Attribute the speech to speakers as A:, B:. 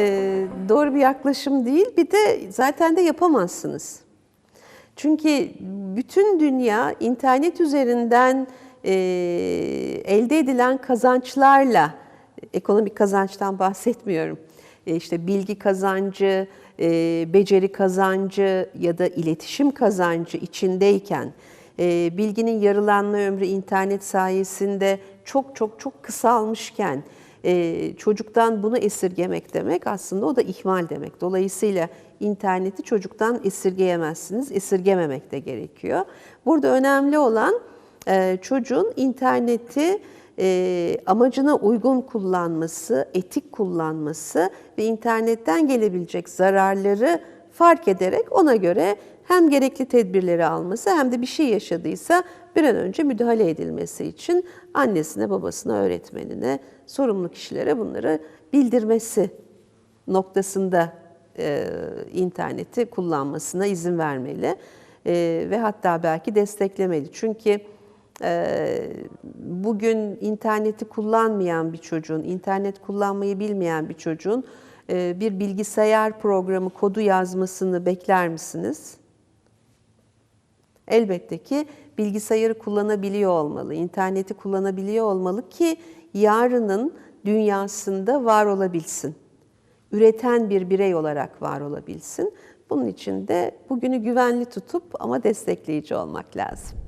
A: e, doğru bir yaklaşım değil. Bir de zaten de yapamazsınız. Çünkü bütün dünya internet üzerinden e, elde edilen kazançlarla, ekonomik kazançtan bahsetmiyorum. E, işte bilgi kazancı, e, beceri kazancı ya da iletişim kazancı içindeyken, e, bilginin yarılanma ömrü internet sayesinde çok çok çok kısalmışken, e, çocuktan bunu esirgemek demek aslında o da ihmal demek. Dolayısıyla interneti çocuktan esirgeyemezsiniz, esirgememek de gerekiyor. Burada önemli olan e, çocuğun interneti e, amacına uygun kullanması, etik kullanması ve internetten gelebilecek zararları fark ederek ona göre hem gerekli tedbirleri alması hem de bir şey yaşadıysa bir an önce müdahale edilmesi için annesine, babasına, öğretmenine, sorumlu kişilere bunları bildirmesi noktasında e, interneti kullanmasına izin vermeli e, ve hatta belki desteklemeli. Çünkü e, bugün interneti kullanmayan bir çocuğun, internet kullanmayı bilmeyen bir çocuğun bir bilgisayar programı kodu yazmasını bekler misiniz? Elbette ki bilgisayarı kullanabiliyor olmalı, interneti kullanabiliyor olmalı ki yarının dünyasında var olabilsin. Üreten bir birey olarak var olabilsin. Bunun için de bugünü güvenli tutup ama destekleyici olmak lazım.